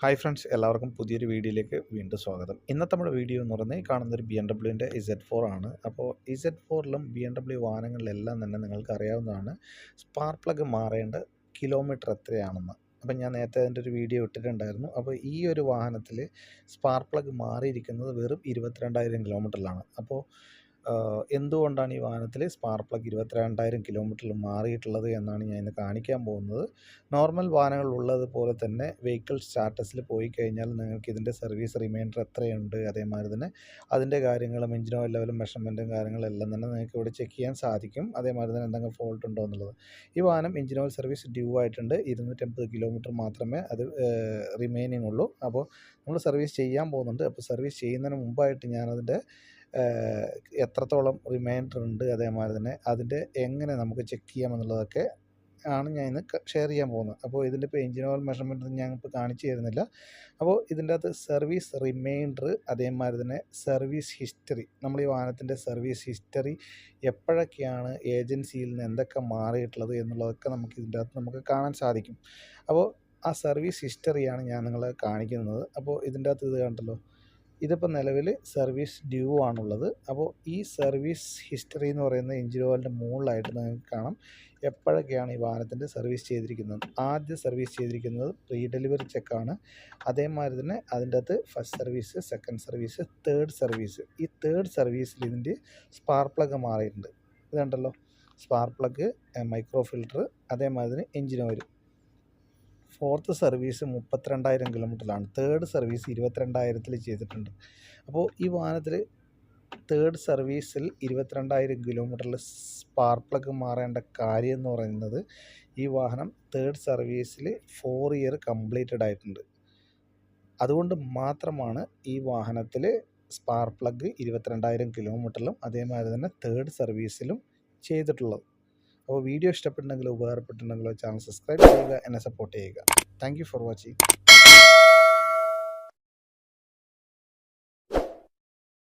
Hi friends എല്ലാവർക്കും പുതിയൊരു വീഡിയോയിലേക്ക് വീണ്ടും സ്വാഗതം. ഇന്നത്തെ നമ്മുടെ വീഡിയോ എന്ന് ഈ കാണുന്നൊരു ബി എം ഡബ്ല്യുവിന്റെ ഇസെഡ് ഫോർ ആണ്. അപ്പോൾ ഇസെഡ് ഫോറിലും ബി എം ഡബ്ല്യു വാഹനങ്ങളിലെല്ലാം തന്നെ നിങ്ങൾക്ക് അറിയാവുന്നതാണ് സ്പാർക്ക് പ്ലഗ് മാറേണ്ട കിലോമീറ്റർ എത്രയാണെന്ന്. അപ്പം ഞാൻ നേരത്തെ അതിന്റെ ഒരു വീഡിയോ ഇട്ടിട്ടുണ്ടായിരുന്നു. അപ്പോൾ ഈ ഒരു വാഹനത്തിൽ സ്പാർക്ക് പ്ലഗ് മാറിയിരിക്കുന്നത് വെറും ഇരുപത്തിരണ്ടായിരം കിലോമീറ്ററിലാണ് അപ്പോൾ എന്തുകൊണ്ടാണ് ഈ വാഹനത്തിൽ സ്പാർക്ക് പ്ലഗ് ഇരുപത്തിരണ്ടായിരം കിലോമീറ്ററിൽ മാറിയിട്ടുള്ളത് എന്നാണ് ഞാൻ ഇന്ന് കാണിക്കാൻ പോകുന്നത്. നോർമൽ വാഹനങ്ങൾ ഉള്ളതുപോലെ തന്നെ വെഹിക്കിൾ സ്റ്റാറ്റസിൽ പോയി കഴിഞ്ഞാൽ നിങ്ങൾക്ക് ഇതിന്റെ സർവീസ് റിമൈൻഡർ എത്രയുണ്ട് അതേമാതിരി തന്നെ അതിന്റെ കാര്യങ്ങളും എഞ്ചിൻ ഓയിൽ ലെവലും മെഷർമെന്റും കാര്യങ്ങളും എല്ലാം തന്നെ നിങ്ങൾക്ക് ഇവിടെ ചെക്ക് ചെയ്യാൻ സാധിക്കും. അതേമാതിരി തന്നെ എന്തെങ്കിലും ഫോൾട്ട് ഉണ്ടോ എന്നുള്ളത്. ഈ വാഹനം എഞ്ചിൻ ഓയിൽ സർവീസ് ഡ്യൂ ആയിട്ടുണ്ട്. ഇരുന്നൂറ്റമ്പത് കിലോമീറ്റർ മാത്രമേ അത് റിമൈനിങ് ഉള്ളൂ അപ്പോൾ നമ്മൾ സർവീസ് ചെയ്യാൻ പോകുന്നുണ്ട്. അപ്പോൾ സർവീസ് ചെയ്യുന്നതിന് മുമ്പായിട്ട് ഞാനതിന്റെ എത്രത്തോളം റിമൈൻഡർ ഉണ്ട് അതേമാതിരി തന്നെ അതിന്റെ എങ്ങനെ നമുക്ക് ചെക്ക് ചെയ്യാമെന്നുള്ളതൊക്കെ ആണ് ഞാൻ ഇന്ന് ഷെയർ ചെയ്യാൻ പോകുന്നത്. അപ്പോൾ ഇതിന്റെ ഇപ്പോൾ എഞ്ചിൻ ഓയിൽ മെഷർമെന്റ് ഞാൻ ഇപ്പോൾ കാണിച്ചു തരുന്നില്ല. അപ്പോൾ ഇതിന്റെ അകത്ത് സർവീസ് റിമൈൻഡർ അതേമാതിരി തന്നെ സർവീസ് ഹിസ്റ്ററി നമ്മൾ ഈ വാഹനത്തിന്റെ സർവീസ് ഹിസ്റ്ററി എപ്പോഴൊക്കെയാണ് ഏജൻസിയിൽ നിന്ന് എന്തൊക്കെ മാറിയിട്ടുള്ളത് എന്നുള്ളതൊക്കെ നമുക്ക് ഇതിന്റെ അകത്ത് നമുക്ക് കാണാൻ സാധിക്കും. അപ്പോൾ ആ സർവീസ് ഹിസ്റ്ററിയാണ് ഞാൻ നിങ്ങളെ കാണിക്കുന്നത്. അപ്പോൾ ഇതിന്റെ അകത്ത് ഇത് കണ്ടല്ലോ. ഇതിപ്പോൾ നിലവിൽ സർവീസ് ഡ്യൂ ആണുള്ളത്. അപ്പോൾ ഈ സർവീസ് ഹിസ്റ്ററി എന്ന് പറയുന്ന എഞ്ചിൻ ഓയിലിന്റെ മുകളിലായിട്ട് നിങ്ങൾക്ക് കാണാം. എപ്പോഴൊക്കെയാണ് ഈ വാഹനത്തിന്റെ സർവീസ് ചെയ്തിരിക്കുന്നത്? ആദ്യ സർവീസ് ചെയ്തിരിക്കുന്നത് പ്രീ ഡെലിവറി ചെക്കാണ്. അതേമാതിരി തന്നെ അതിന്റെ അകത്ത് first service second service third service. ഈ തേർഡ് സർവീസിൽ ഇതിന്റെ സ്പാർക്ക് പ്ലഗ് മാറിയിട്ടുണ്ട്. ഇതുണ്ടല്ലോ. Spar spark plug micro filter അതേമാതിരി എഞ്ചിൻ ഓയിൽ ഫോർത്ത് സർവീസ് മുപ്പത്തിരണ്ടായിരം കിലോമീറ്ററിലാണ്. തേർഡ് സർവീസ് ഇരുപത്തിരണ്ടായിരത്തിൽ ചെയ്തിട്ടുണ്ട്. അപ്പോൾ ഈ വാഹനത്തിൽ തേർഡ് സർവീസിൽ ഇരുപത്തിരണ്ടായിരം കിലോമീറ്ററിൽ സ്പാർക്ക് പ്ലഗ് മാറേണ്ട കാര്യം എന്ന് പറയുന്നത് ഈ വാഹനം തേർഡ് സർവീസിൽ ഫോർ ഇയർ കംപ്ലീറ്റഡ് ആയിട്ടുണ്ട്. അതുകൊണ്ട് മാത്രമാണ് ഈ വാഹനത്തിൽ സ്പാർക്ക് പ്ലഗ് ഇരുപത്തിരണ്ടായിരം കിലോമീറ്ററിലും അതേമാതിരി തന്നെ തേർഡ് സർവീസിലും ചെയ്തിട്ടുള്ളത്. അപ്പോൾ വീഡിയോ ഇഷ്ടപ്പെട്ടുണ്ടെങ്കിൽ ഉപകാരപ്പെട്ടിട്ടുണ്ടെങ്കിലോ ചാനൽ സബ്സ്ക്രൈബ് ചെയ്യുക എന്നെ സപ്പോർട്ട് ചെയ്യുക. Thank for watching